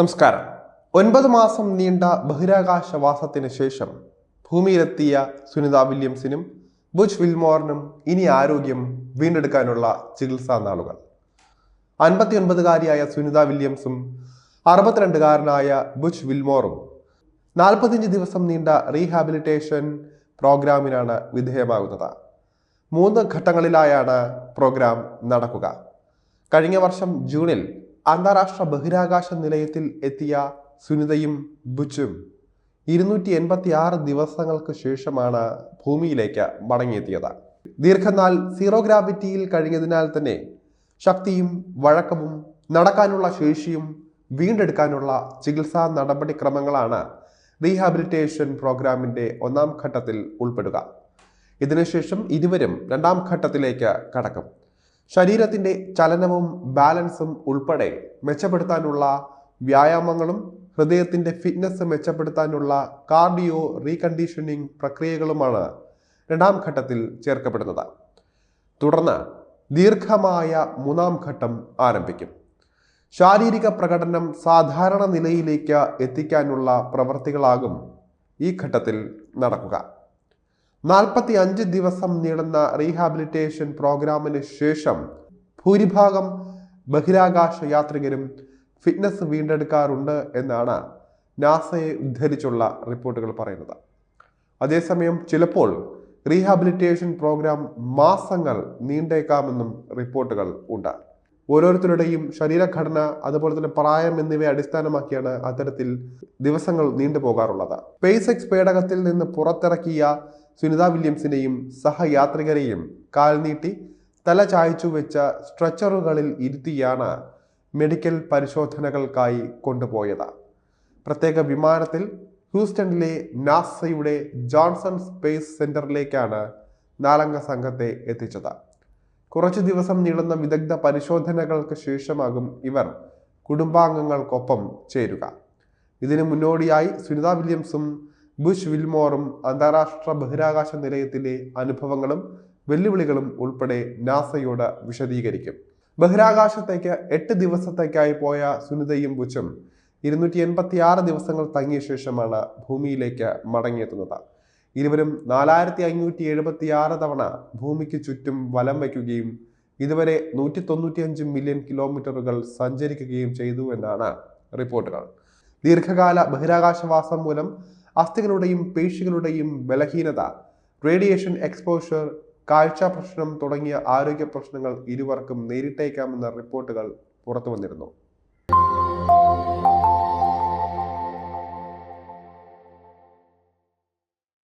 നമസ്കാരം. ഒൻപത് മാസം നീണ്ട ബഹിരാകാശവാസത്തിന് ശേഷം ഭൂമിയിലെത്തിയ സുനിത വില്യംസിനും ബുജ് വിൽമോറിനും ഇനി ആരോഗ്യം വീണ്ടെടുക്കാനുള്ള ചികിത്സാ നാളുകൾ. അൻപത്തിയൊൻപതുകാരിയായ സുനിത വില്യംസും അറുപത്തിരണ്ടുകാരനായ ബുജ് വിൽമോറും നാൽപ്പത്തിയഞ്ച് ദിവസം നീണ്ട റീഹാബിലിറ്റേഷൻ പ്രോഗ്രാമിനാണ് വിധേയമാകുന്നത്. മൂന്ന് ഘട്ടങ്ങളിലായാണ് പ്രോഗ്രാം നടക്കുക. കഴിഞ്ഞ വർഷം ജൂണിൽ അന്താരാഷ്ട്ര ബഹിരാകാശ നിലയത്തിൽ എത്തിയ സുനിതയും ബുച്ചും ഇരുന്നൂറ്റി എൺപത്തി ആറ് ദിവസങ്ങൾക്ക് ശേഷമാണ് ഭൂമിയിലേക്ക് മടങ്ങിയെത്തിയത്. ദീർഘനാൾ സീറോ ഗ്രാവിറ്റിയിൽ കഴിഞ്ഞതിനാൽ തന്നെ ശക്തിയും വഴക്കവും നടക്കാനുള്ള ശേഷിയും വീണ്ടെടുക്കാനുള്ള ചികിത്സാ നടപടിക്രമങ്ങളാണ് റീഹാബിലിറ്റേഷൻ പ്രോഗ്രാമിന്റെ ഒന്നാം ഘട്ടത്തിൽ ഉൾപ്പെടുക. ഇതിനുശേഷം ഇരുവരും രണ്ടാം ഘട്ടത്തിലേക്ക് കടക്കും. ശരീരത്തിന്റെ ചലനവും ബാലൻസും ഉൾപ്പെടെ മെച്ചപ്പെടുത്താനുള്ള വ്യായാമങ്ങളും ഹൃദയത്തിന്റെ ഫിറ്റ്നസ് മെച്ചപ്പെടുത്താനുള്ള കാർഡിയോ റീകണ്ടീഷനിങ് പ്രക്രിയകളുമാണ് രണ്ടാം ഘട്ടത്തിൽ ചേർക്കപ്പെടുന്നത്. തുടർന്ന് ദീർഘമായ മൂന്നാം ഘട്ടം ആരംഭിക്കും. ശാരീരിക പ്രകടനം സാധാരണ നിലയിലേക്ക് എത്തിക്കാനുള്ള പ്രവർത്തികളാകും ഈ ഘട്ടത്തിൽ നടക്കുക. നാൽപ്പത്തി അഞ്ച് ദിവസം നീളുന്ന റീഹാബിലിറ്റേഷൻ പ്രോഗ്രാമിന് ശേഷം ഭൂരിഭാഗം ബഹിരാകാശ യാത്രികരും ഫിറ്റ്നസ് വീണ്ടെടുക്കാറുണ്ട് എന്നാണ് നാസയെ ഉദ്ധരിച്ചുള്ള റിപ്പോർട്ടുകൾ പറയുന്നത്. അതേസമയം ചിലപ്പോൾ റീഹാബിലിറ്റേഷൻ പ്രോഗ്രാം മാസങ്ങൾ നീണ്ടേക്കാമെന്നും റിപ്പോർട്ടുകൾ ഉണ്ട്. ഓരോരുത്തരുടെയും ശരീരഘടന അതുപോലെ തന്നെ പ്രായം എന്നിവയെ അടിസ്ഥാനമാക്കിയാണ് അത്തരത്തിൽ ദിവസങ്ങൾ നീണ്ടുപോകാറുള്ളത്. സ്പേസ് എക്സ് പേടകത്തിൽ നിന്ന് പുറത്തിറക്കിയ സുനിത വില്യംസിനെയും സഹയാത്രികരെയും കാൽ നീട്ടി തല ചായച്ചു വെച്ച സ്ട്രെച്ചറുകളിൽ ഇരുത്തിയാണ് മെഡിക്കൽ പരിശോധനകൾക്കായി കൊണ്ടുപോയത്. പ്രത്യേക വിമാനത്തിൽ ഹ്യൂസ്റ്റണിലെ നാസയുടെ ജോൺസൺ സ്പേസ് സെന്ററിലേക്കാണ് നാലംഗ സംഘത്തെ എത്തിച്ചത്. കുറച്ചു ദിവസം നീളുന്ന വിദഗ്ധ പരിശോധനകൾക്ക് ശേഷമാകും ഇവർ കുടുംബാംഗങ്ങൾക്കൊപ്പം ചേരുക. ഇതിനു മുന്നോടിയായി സുനിത വില്യംസും ബുഷ് വിൽമോറും അന്താരാഷ്ട്ര ബഹിരാകാശ നിലയത്തിലെ അനുഭവങ്ങളും വെല്ലുവിളികളും ഉൾപ്പെടെ നാസയോട് വിശദീകരിക്കും. ബഹിരാകാശത്തേക്ക് എട്ട് ദിവസത്തേക്കായി പോയ സുനിതയും ബുച്ചും ഇരുന്നൂറ്റി എൺപത്തി ആറ് ദിവസങ്ങൾ തങ്ങിയ ശേഷമാണ് ഭൂമിയിലേക്ക് മടങ്ങിയെത്തുന്നത്. ഇരുവരും നാലായിരത്തി അഞ്ഞൂറ്റി എഴുപത്തി ആറ് തവണ ഭൂമിക്ക് ചുറ്റും വലം വയ്ക്കുകയും ഇതുവരെ നൂറ്റി തൊണ്ണൂറ്റിയഞ്ച് മില്യൺ കിലോമീറ്ററുകൾ സഞ്ചരിക്കുകയും ചെയ്തു എന്നാണ് റിപ്പോർട്ടുകൾ. ദീർഘകാല ബഹിരാകാശവാസം മൂലം അസ്ഥികളുടെയും പേശികളുടെയും ബലഹീനത റേഡിയേഷൻ എക്സ്പോഷർ കാഴ്ച പ്രശ്നം തുടങ്ങിയ ആരോഗ്യ പ്രശ്നങ്ങൾ ഇരുവർക്കും നേരിട്ടേക്കാമെന്ന റിപ്പോർട്ടുകൾ പുറത്തു വന്നിരുന്നു